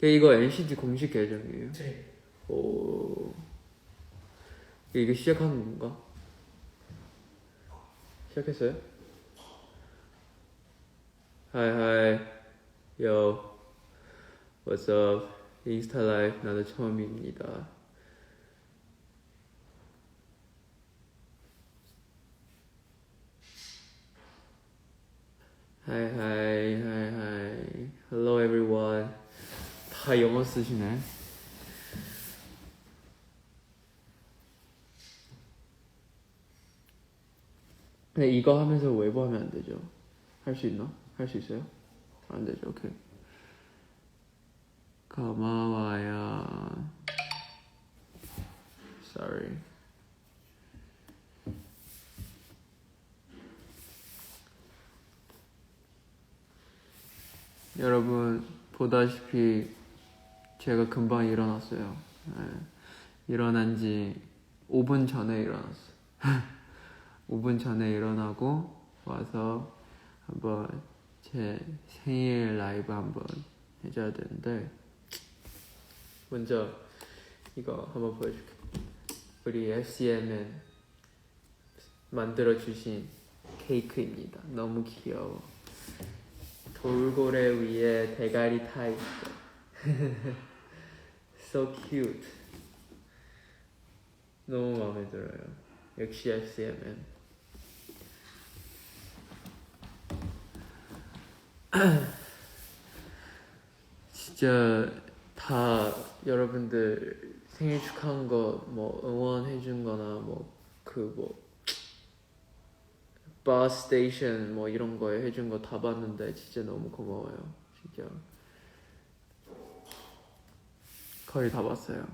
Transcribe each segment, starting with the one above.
이거 NCT 공식 계정이에요? 네. 오. 이거 시작한 건가? 시작했어요? 하이 하이 요 What's up 인스타 라이브 나도 처음입니다 하이 하이 하이 하이 Hello everyone 다 영어 쓰시네 근데 이거 하면서 외부 하면 안 되죠? 할 수 있나? 할 수 있어요? 안 되죠. 오케이. 고마워요. Sorry. 여러분 보다시피 제가 금방 일어났어요. 네. 일어난 지 5분 전에 일어났어요. 5분 전에 일어나고 와서 한번 제 생일 라이브 한번 해줘야 되는데 먼저 이거 한번 보여줄게 우리 FCM은 만들어 주신 케이크입니다 너무 귀여워 돌고래 위에 대가리 타 있어 so cute. 너무 마음에 들어요. 역시 FCM은 진짜 다 여러분들 생일 축하한 거 뭐 응원해 준 거나 뭐 그뭐 버스 스테이션 뭐 이런 거에 해준 거 다 봤는데 진짜 너무 고마워요. 진짜 거의 다 봤어요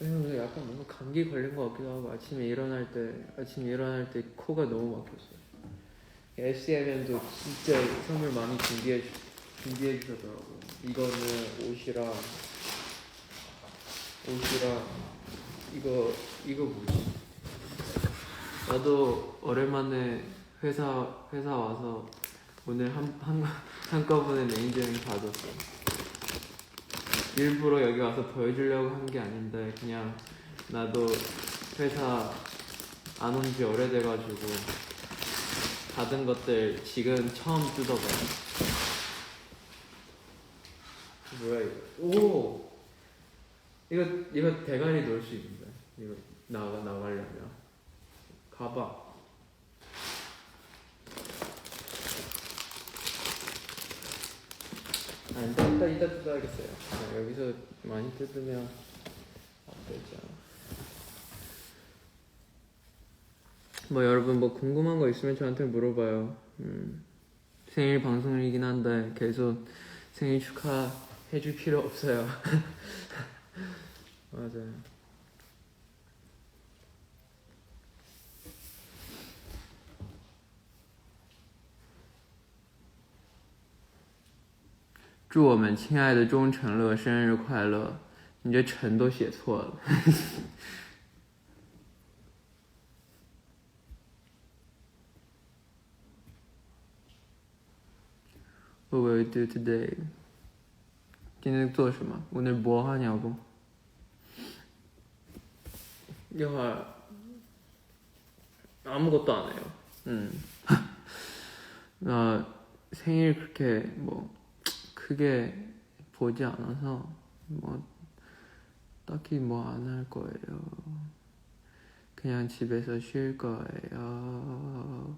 아니, 약간 뭔가 감기 걸린 것 같기도 하고 아침에 일어날 때 아침에 일어날 때 코가 너무 막혔어요. SCM도 진짜 선물 많이 준비해 주, 준비해 주셨더라고. 이거는 옷이랑 옷이랑 이거 이거 뭐지? 나도 오랜만에 회사 회사 와서 오늘 한 한 한꺼번에 매니저 형이 받았어. 일부러 여기 와서 보여주려고 한 게 아닌데 그냥 나도 회사 안 온 지 오래돼가지고 받은 것들 지금 처음 뜯어봐요. 뭐야 이거? 오 이거 이거 대가리 넣을 수 있는데 이거 나가 나가려면 가방. 아, 이따, 이따, 이따 뜯어야겠어요. 아, 여기서 많이 뜯으면 안 되죠. 뭐 여러분 뭐 궁금한 거 있으면 저한테 물어봐요. 음, 생일 방송이긴 한데 계속 생일 축하 해줄 필요 없어요. 맞아요. 祝我们亲爱的钟成乐生日快乐！你这“陈”都写错了。What will you do today? 今天做什么？오늘뭐하냐고一会儿 아무것도 안 해요. 음. 나 생일 그렇게 뭐 크게 보지 않아서 뭐 딱히 뭐 안 할 거예요. 그냥 집에서 쉴 거예요.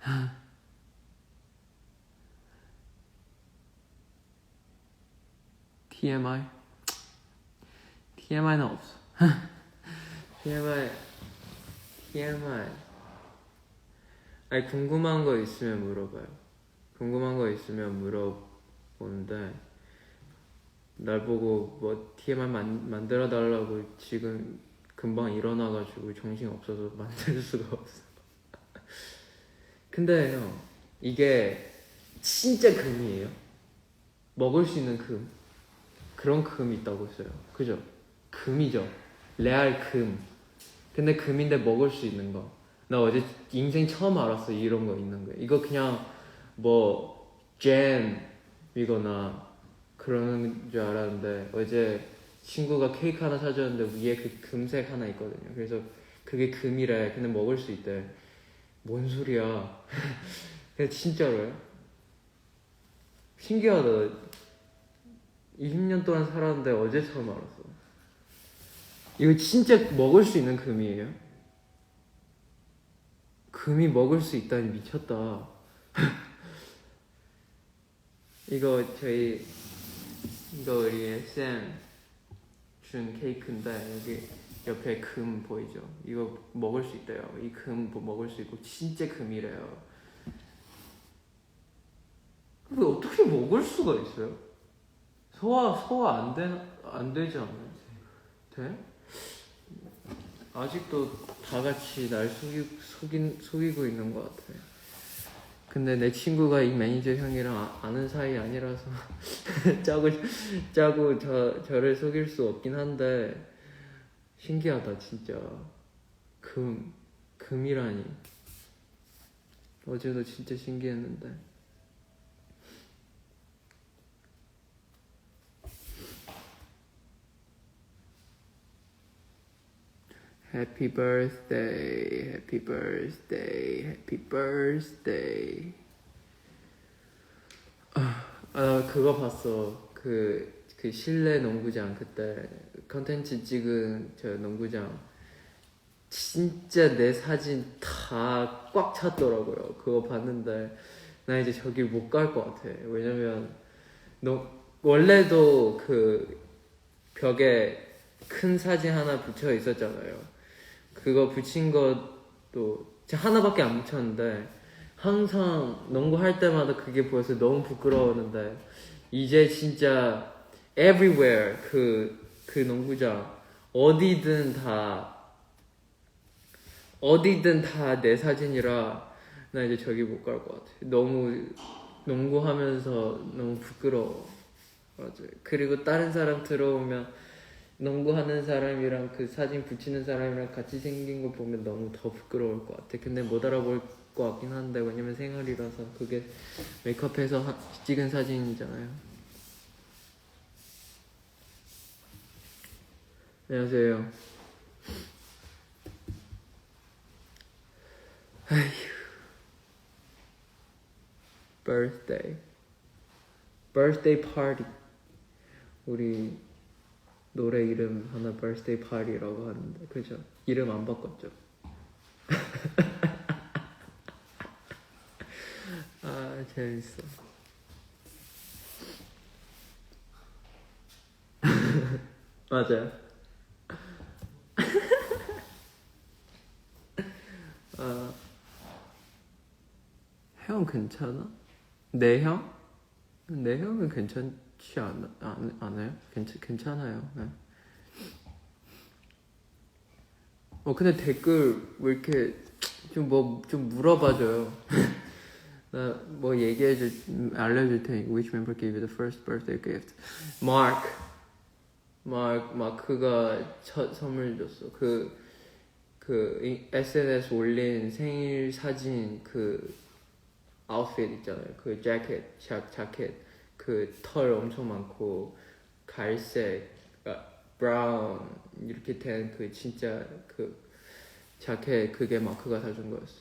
TMI? TMI는 없어. TMI, TMI. 아니 궁금한 거 있으면 물어봐요. 궁금한 거 있으면 물어보는데 날 보고 뭐 TMI 만, 만들어 달라고 지금 금방 일어나가지고 정신 없어서 만들 수가 없어. 근데 형 이게 진짜 금이에요. 먹을 수 있는 금 그런 금이 있다고 했어요. 그죠? 금이죠. 레알 금. 근데 금인데 먹을 수 있는 거. 나 어제 인생 처음 알았어 이런 거 있는 거. 이거 그냥 뭐 잼이거나 그런 줄 알았는데 어제 친구가 케이크 하나 사줬는데 위에 그 금색 하나 있거든요. 그래서 그게 금이래. 근데 먹을 수 있대. 뭔 소리야? 진짜로요? 신기하다. 20년 동안 살았는데 어제 처음 알았어. 이거 진짜 먹을 수 있는 금이에요? 금이 먹을 수 있다니 미쳤다. 이거 저희 이거 우리 쌤준 케이크인데 여기 옆에 금 보이죠? 이거 먹을 수 있대요. 이 금 먹을 수 있고 진짜 금이래요. 왜 어떻게 먹을 수가 있어요? 소화 소화 안 되, 안 되지 않아요? 돼? 아직도 다 같이 날 속이, 속인, 속이고 있는 것 같아. 근데 내 친구가 이 매니저 형이랑 아, 아는 사이 아니라서 짜고 짜고 저 저를 속일 수 없긴 한데 신기하다 진짜. 금 금이라니. 어제도 진짜 신기했는데 Happy birthday, happy birthday, happy birthday. 아, 아 그거 봤어. 그, 그 실내 농구장 그때 컨텐츠 찍은 저 농구장 진짜 내 사진 다 꽉 찼더라고요. 그거 봤는데 나 이제 저기 못갈 것 같아. 왜냐면 너 원래도 그 벽에 큰 사진 하나 붙여 있었잖아요. 그거 붙인 것도 하나밖에 안 붙였는데 항상 농구할 때마다 그게 보여서 너무 부끄러웠는데 이제 진짜 everywhere 그, 그 농구장 어디든 다 어디든 다 내 사진이라 나 이제 저기 못 갈 것 같아. 너무 농구하면서 너무 부끄러워. 맞아. 그리고 다른 사람 들어오면 농구하는 사람이랑 그 사진 붙이는 사람이랑 같이 생긴 거 보면 너무 더 부끄러울 것 같아. 근데 못 알아볼 것 같긴 한데 왜냐면 생얼이라서 그게 메이크업해서 하- 찍은 사진이잖아요. 안녕하세요. 아휴. birthday. birthday party. 우리 노래 이름 하나 birthday party라고 하는데 그죠? 이름 안 바꿨죠? 아 재밌어. 맞아요. 아, 형 괜찮아? 내 형? 내 형은 괜찮 지 않, 않, 않아요? 괜찮, 괜찮아요. 네. 어, 근데 댓글 왜 이렇게 좀 뭐 좀 물어봐줘요. 나 뭐 얘기해줄, 음, 알려줄 테니까. Which member gave you the first birthday gift? Mark. 마크, 마크가 첫 선물 줬어. 그, 그, 이- SNS 올린 생일 사진 그 아웃핏 있잖아요. 그 재킷, 자, 자켓. 그 털 엄청 많고, 갈색, 아, 브라운, 이렇게 된 그 진짜 그 자켓, 그게 마크가 사준 거였어.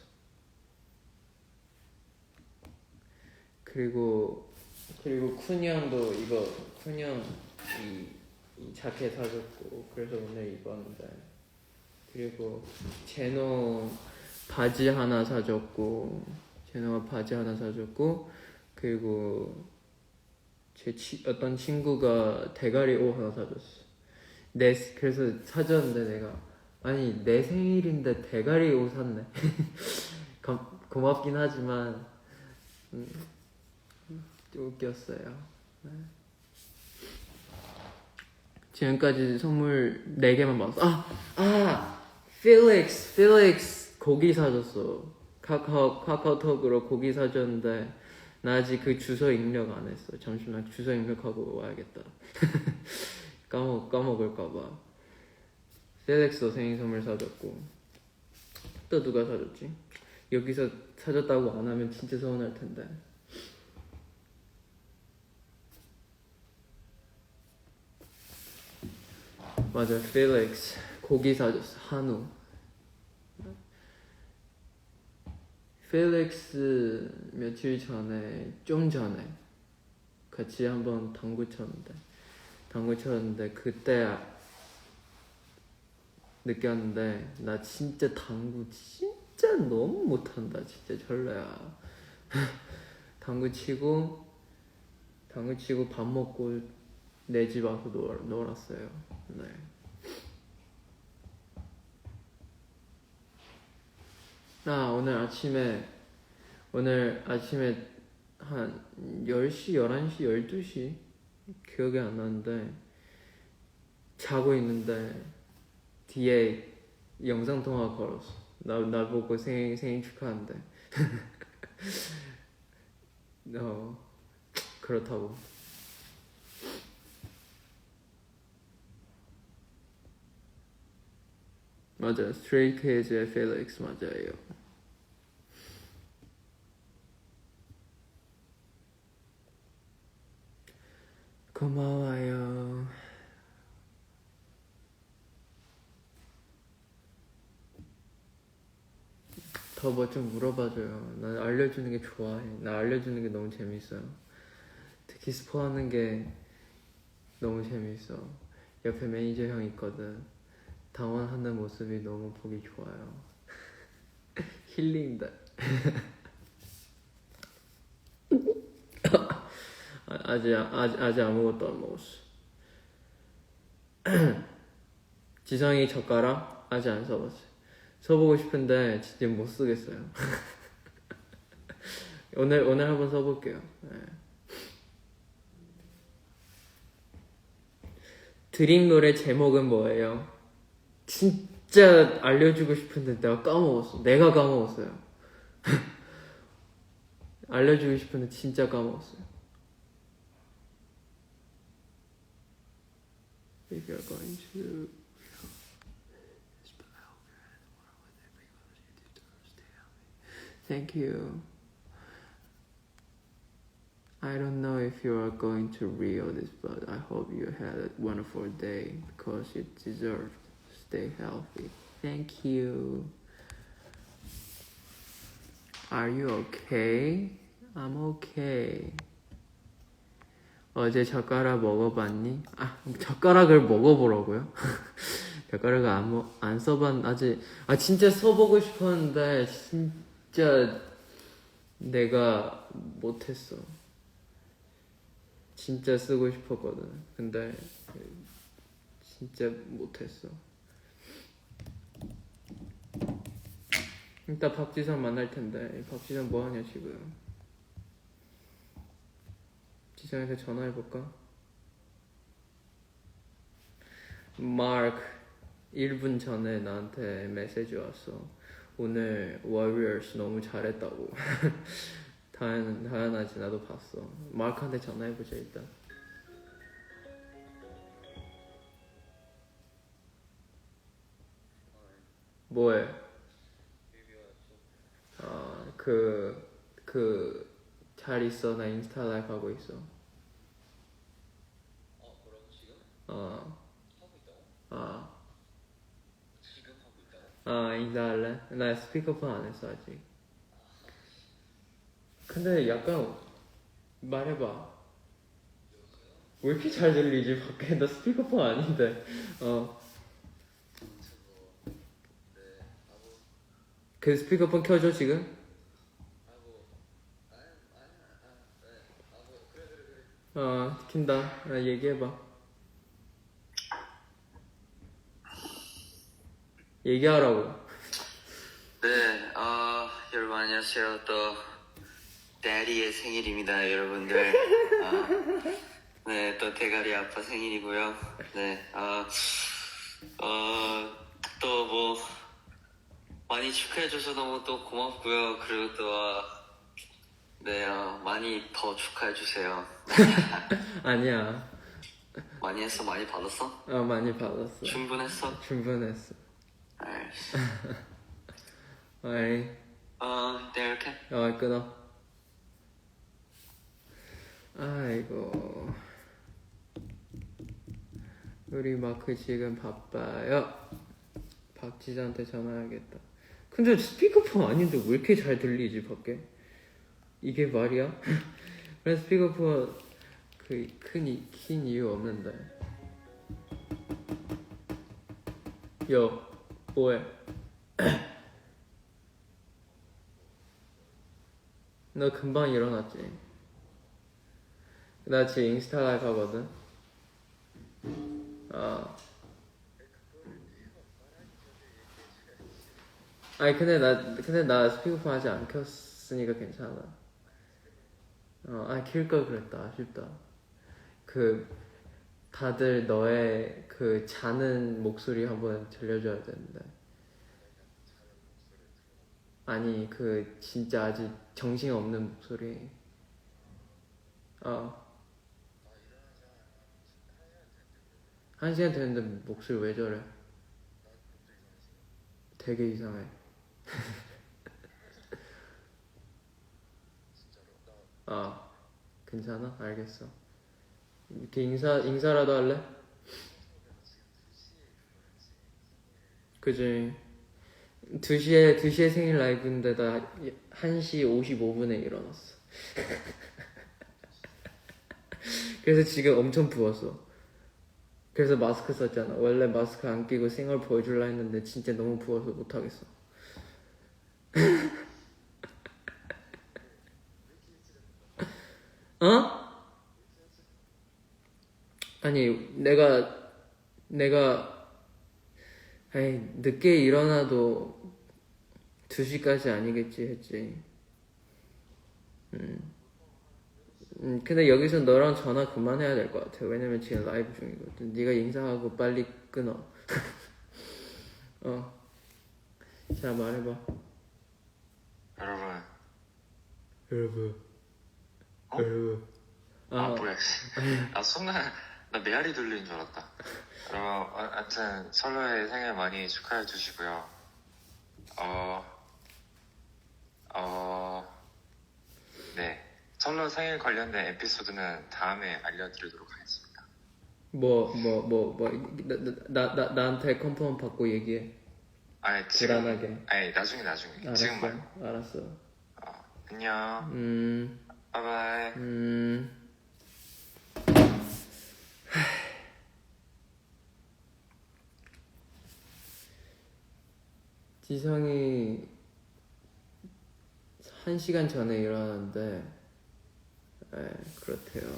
그리고, 그리고 쿤 형도 이거, 쿤 형, 이, 이 자켓 사줬고, 그래서 오늘 입었는데. 그리고 제노 바지 하나 사줬고, 제노가 바지 하나 사줬고, 그리고 제 치, 어떤 친구가 대가리 옷 하나 사줬어. 내 그래서 사줬는데 내가 아니 내 생일인데 대가리 옷 샀네. 고, 고맙긴 하지만 음, 좀 웃겼어요. 네. 지금까지 선물 4개만 받았어. 아! 아! 필릭스! 필릭스! 고기 사줬어. 카카오, 카카오톡으로 고기 사줬는데, 나 아직 그 주소 입력 안 했어. 잠시만 주소 입력하고 와야겠다. 까먹, 까먹을까봐. 펠릭스도 생일 선물 사줬고 또 누가 사줬지? 여기서 사줬다고 안 하면 진짜 서운할 텐데 맞아 펠릭스 고기 사줬어 한우 펠릭스 며칠 전에 좀 전에 같이 한번 당구 쳤는데 당구 쳤는데 그때 느꼈는데 나 진짜 당구 진짜 너무 못한다 진짜 별로야 당구 치고 당구 치고 밥 먹고 내 집 와서 놀, 놀았어요 네. 아 오늘 아침에 오늘 아침에 한 10시, 11시, 12시 기억이 안 나는데 자고 있는데 뒤에 영상 통화 걸었어. 나 나 보고 생일 생일 축하한대. 어 그렇다고. 맞아, 스트레이 키즈의 펠릭스 맞아요. 고마워요. 더 뭐 좀 물어봐줘요. 난 알려주는 게 좋아해. 나 알려주는 게 너무 재밌어요. 특히 스포하는 게 너무 재밌어. 옆에 매니저 형 있거든. 당황하는 모습이 너무 보기 좋아요. 힐링다. 아, 아직, 아직, 아직 아무것도 안 먹었어. 지성이 젓가락? 아직 안 써봤어요. 써보고 싶은데 진짜 못 쓰겠어요. 오늘 오늘 한번 써볼게요. 네. 드림 노래 제목은 뭐예요? 진짜 알려주고 싶은데 내가 까먹었어. 내가 까먹었어요. 알려주고 싶은데 진짜 까먹었어요. If you're going to Thank you. I don't know if you are going to Rio this, but I hope you had a wonderful day because you deserve. Stay healthy. Thank you. Are you okay? I'm okay. 어제 젓가락 먹어봤니? 아, 젓가락을 먹어보라고요? 젓가락을 안, 먹- 안 써봤, 아직, 아, 진짜 써보고 싶었는데, 진짜 내가 못했어. 진짜 쓰고 싶었거든. 근데, 진짜 못했어. 이따 박지선 만날 텐데, 박지선 뭐하냐, 지금. 지성한테 전화해볼까? 마크 1분 전에 나한테 메시지 왔어 오늘 워리어스 너무 잘했다고 당연, 당연하지 나도 봤어 마크한테 전화해보자 일단 뭐해? 아그 그 잘 있어. 나 인스타 라이브 하고 있어. 어, 뭐라고 지금? 어. 하고 있다고? 아, 지금 하고 있다고? 아 인사할래? 나 스피커폰 안 했어 아직. 근데 약간 말해봐. 왜 이렇게 잘 들리지? 밖에? 나 스피커폰 아닌데. 어그 네 하고. 그 스피커폰 켜줘 지금 하고 아니 아니 아네 하고 그래 그래 그래 어 킨다 나 얘기해봐 얘기하라고 네, 아 여러분 안녕하세요. 또 데리의 생일입니다, 여러분들. 아, 네, 또 대가리 아빠 생일이고요. 네, 아, 어, 또 뭐 많이 축하해줘서 너무 또 고맙고요. 그리고 또 아, 네, 어, 많이 더 축하해 주세요. 아니야 많이 했어? 많이 받았어? 아 많이 받았어. 충분했어? 충분했어. 아이, 어 내가 이렇게 어 끊어. 아이고. 우리 마크 지금 바빠요. 박지자한테 전화해야겠다. 근데 스피커폰 아닌데 왜 이렇게 잘 들리지 밖에? 이게 말이야? 왜 스피커폰 그큰킨 이유 없는데. 요 뭐해? 너 금방 일어났지? 나 지금 인스타 라이브 하거든. 아. 아니 근데 나 근데 나 스피커폰 아직 안 켰으니까 괜찮아. 어, 아 킬걸 그랬다. 아쉽다. 그 다들 너의 그 자는 목소리 한번 들려줘야 되는데. 아니 그 진짜 아직 정신 없는 목소리. 어. 한 시간 됐는데 목소리 왜 저래? 되게 이상해. 아, 괜찮아? 알겠어. 이렇게 인사 인사라도 할래? 그지. 2시에 2시에 생일 라이브인데 나 1시 55분에 일어났어. 그래서 지금 엄청 부었어. 그래서 마스크 썼잖아. 원래 마스크 안 끼고 생얼 보여줄라 했는데 진짜 너무 부어서 못 하겠어. 어? 아니 내가 내가 아니 늦게 일어나도 2시까지 아니겠지 했지. 음. 음, 근데 여기서 너랑 전화 그만해야 될 것 같아. 왜냐면 지금 라이브 중이거든. 네가 인사하고 빨리 끊어. 어. 자, 말해봐. 여러분, 여러분. 어? 여러분. 아, 아, 뭐야, 씨. 아, 손나, 나 메아리 들리는 줄 알았다. 여러분, 어, 하여튼, 설로의 생일 많이 축하해 주시고요. 어, 어, 네. 설로 생일 관련된 에피소드는 다음에 알려드리도록 하겠습니다. 뭐, 뭐, 뭐, 뭐, 나, 나, 나, 나한테 컨펌 받고 얘기해. 아니, 지금, 불안하게. 아니, 나중에, 나중에. 지금 알았어. 말고. 알았어. 어, 안녕. 음, 바이바이. 음. 지성이 한 시간 전에 일어났는데, 에, 그렇대요.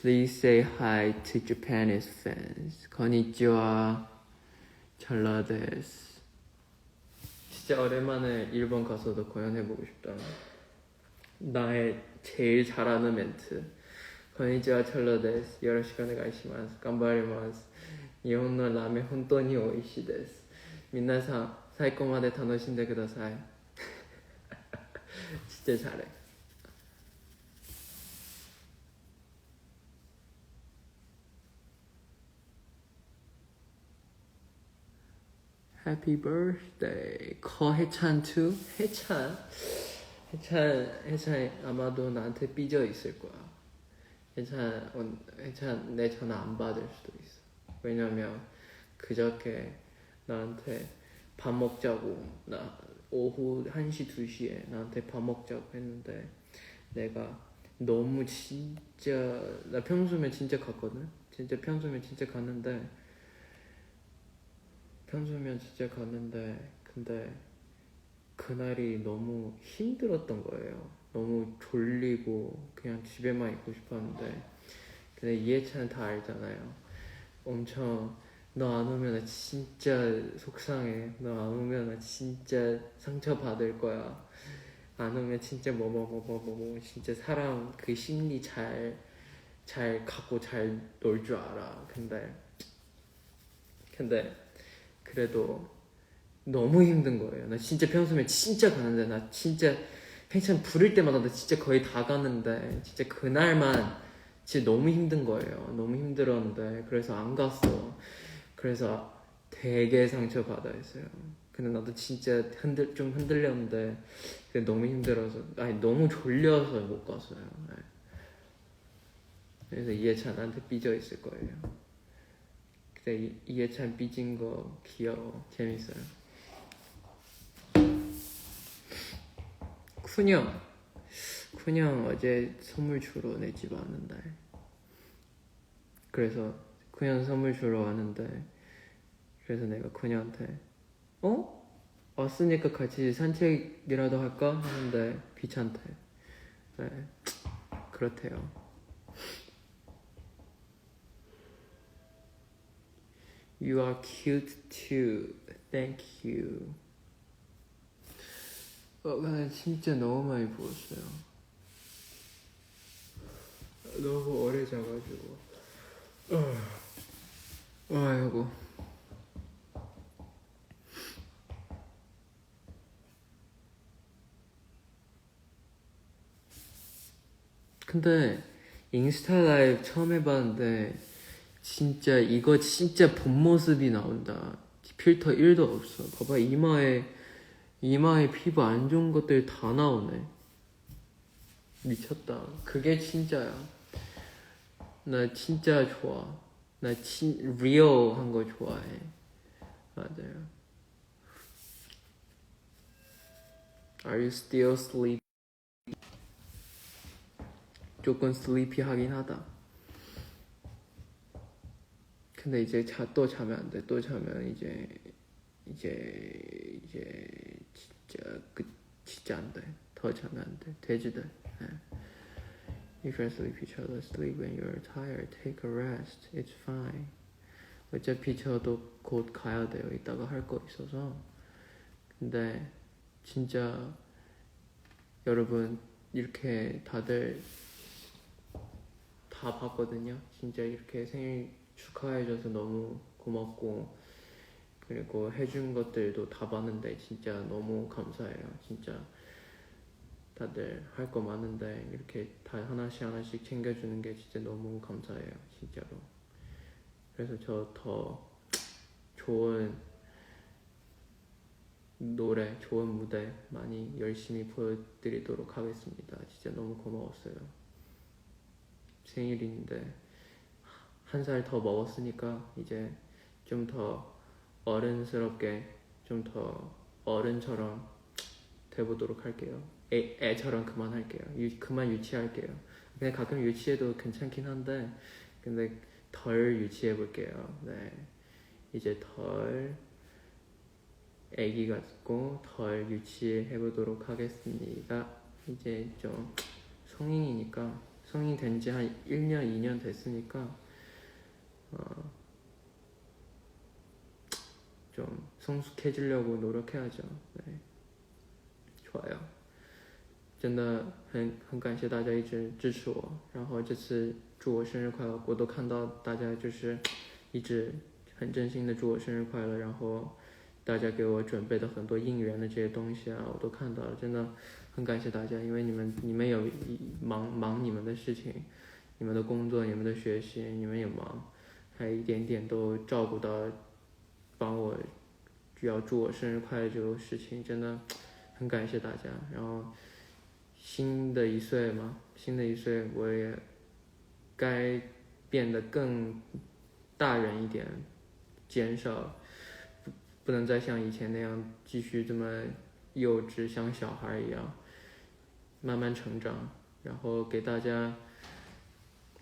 Please say hi to Japanese fans. 건니치와 잘라데스. 진짜 오랜만에 일본 가서도 공연해보고 싶다. 나의 제일 잘하는 멘트. こんにちは、チョロです。よろしくお願いします。頑張ります。日本のラーメン本当に美味しいです。皆さん、最高まで楽しんでください。 진짜 잘해. Happy birthday. 거해찬 too? 해찬? 해찬, 해찬 아마도 나한테 삐져 있을 거야. 해찬, 온- 해찬 내 전화 안 받을 수도 있어. 왜냐면 그저께 나한테 밥 먹자고 나 오후 1시 2시에 나한테 밥 먹자고 했는데 내가 너무 진짜 나 평소면 진짜 갔거든. 진짜 평소면 진짜 갔는데 평소면 진짜 갔는데 근데 그날이 너무 힘들었던 거예요. 너무 졸리고 그냥 집에만 있고 싶었는데 근데 이해찬 다 알잖아요. 엄청 너 안 오면 나 진짜 속상해. 너 안 오면 나 진짜 상처 받을 거야. 안 오면 진짜 뭐 뭐 뭐 뭐 뭐뭐 진짜 사람 그 심리 잘 잘 갖고 잘 놀 줄 알아. 근데 근데 그래도 너무 힘든 거예요. 나 진짜 평소에 진짜 가는데 나 진짜 팽창 부를 때마다 나 진짜 거의 다 가는데 진짜 그날만 진짜 너무 힘든 거예요. 너무 힘들었는데 그래서 안 갔어. 그래서 되게 상처 받아했어요. 근데 나도 진짜 흔들 좀 흔들렸는데 너무 힘들어서 아니 너무 졸려서 못 갔어요. 네. 그래서 이해찬한테 삐져 있을 거예요. 근데 이- 이해찬 삐진 거 귀여워 재밌어요. 쿤형 쿤형 어제 선물 주러 내 집 왔는데 그래서 쿤형 선물 주러 왔는데 그래서 내가 쿤형한테 어? 왔으니까 같이 산책이라도 할까? 하는데 귀찮대 네 그렇대요 You are cute too. Thank you. 어, 나 진짜 너무 많이 부었어요. 너무 오래 자가지고. 어. 아이고. 근데 인스타 라이브 처음 해봤는데 진짜 이거 진짜 본 모습이 나온다. 필터 1도 없어. 봐봐 이마에 이마에 피부 안 좋은 것들 다 나오네. 미쳤다. 그게 진짜야. 나 진짜 좋아. 나 진 리얼한 거 좋아해. 맞아요. Are you still sleep? 조금 sleepy 하긴 하다. 근데 이제 자, 또 자면 안 돼. 또 자면 이제 이제 이제 진짜 그 진짜 안 돼. 더 자면 안 돼. 돼지들. 예. If you're sleepy, child, sleep when you're tired. Take a rest. It's fine. 어차피 저도 곧 가야 돼요. 이따가 할 거 있어서. 근데 진짜 여러분 이렇게 다들 다 봤거든요. 진짜 이렇게 생일 축하해줘서 너무 고맙고 그리고 해준 것들도 다 봤는데 진짜 너무 감사해요. 진짜 다들 할 거 많은데 이렇게 다 하나씩 하나씩 챙겨주는 게 진짜 너무 감사해요. 진짜로. 그래서 저 더 좋은 노래, 좋은 무대 많이 열심히 보여드리도록 하겠습니다. 진짜 너무 고마웠어요. 생일인데 한 살 더 먹었으니까 이제 좀더 어른스럽게 좀 더 어른처럼 돼보도록 할게요. 애, 애처럼 그만할게요. 유, 그만 유치할게요. 그냥 가끔 유치해도 괜찮긴 한데 근데 덜 유치해 볼게요. 네. 이제 덜 애기 같고 덜 유치해 보도록 하겠습니다. 이제 좀 성인이니까 성인 된 지 한 1년, 2년 됐으니까 어, 좀 성숙해지려고 노력해야죠. 네. 좋아요.真的很很感谢大家一直支持我，然后这次祝我生日快乐，我都看到大家就是一直很真心的祝我生日快乐，然后大家给我准备的很多应援的这些东西啊，我都看到了，真的很感谢大家，因为你们你们有一忙忙你们的事情，你们的工作，你们的学习，你们也忙，还一点点都照顾到， 帮我就要祝我生日快乐这个事情，真的很感谢大家。然后新的一岁嘛，新的一岁我也该变得更大人一点，减少不不能再像以前那样继续这么幼稚，像小孩一样，慢慢成长，然后给大家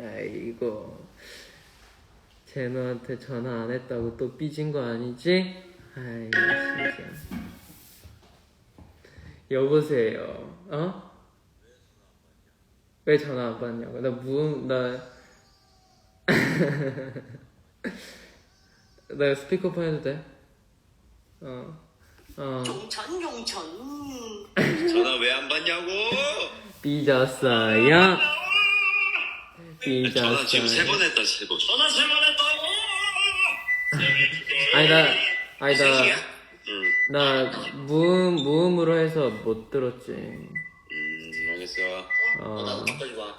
아이고. 제노한테 전화 안 했다고 또 삐진 거 아니지? 아이 진짜. 여보세요. 어? 왜 전화 안 받냐고. 나 무음 나. 나 스피커폰 해도 돼? 어. 어. 용천 용천 전화 왜 안 받냐고? 삐졌어요. 전화 지금 세. 번 했다 세 번. 전화 세 번 했다고. 아니 나 아니 생이야? 나. 응. 나 무음 무음으로 해서 못 들었지. 음 알겠어. 어. 나도 바꿔줘 봐.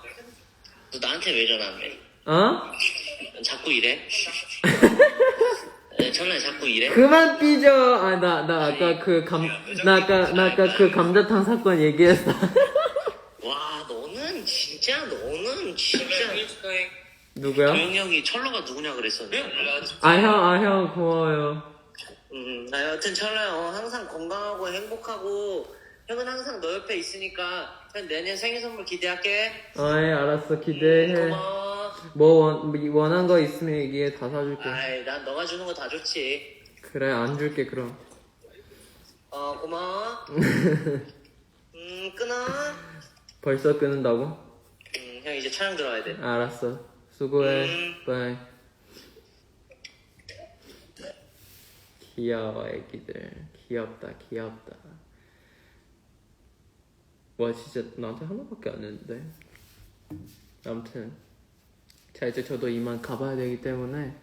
너 나한테 왜 전화해? 어? 자꾸 이래? 네, 전화해 자꾸 이래? 그만 삐져. 아 나 나 아까 그 감 나 아까 나 아까 그 감자탕 사건 얘기했어. 와 진짜 너는 진짜 누구야? 도영 형이 철러가 누구냐 그랬었는데 아 형 아 형 고마워요. 음, 나 여튼 철러야 어, 항상 건강하고 행복하고 형은 항상 너 옆에 있으니까 형 내년 생일 선물 기대할게 아이 알았어 기대해. 고마워 뭐 원, 원한 거 있으면 얘기해 다 사줄게. 아이 난 너가 주는 거 다 좋지 그래 안 줄게 그럼. 어 고마워 음 끊어 벌써 끊는다고? 음, 형 이제 촬영 들어가야 돼 알았어. 수고해. 음. 바이. 귀여워 애기들. 귀엽다 귀엽다. 와 진짜 나한테 하나밖에 안 했는데. 아무튼 자 이제 저도 이만 가봐야 되기 때문에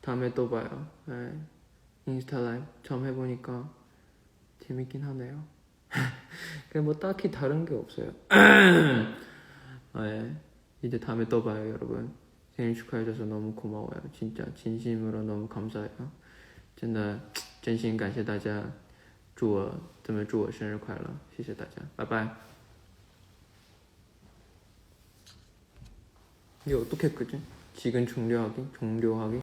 다음에 또 봐요. 네. 인스타 라이브 처음 해보니까 재밌긴 하네요. 그냥 뭐 딱히 다른 게 없어요. 네. 이제 다음에 또 봐요, 여러분. 생일 축하해줘서 너무 고마워요. 진짜 진심으로 너무 감사해요. 真的真心感谢大家，祝我这么祝我生日快乐，谢谢大家，拜拜。 이게 어떻게 끄지? 지금 종료하기? 종료하기?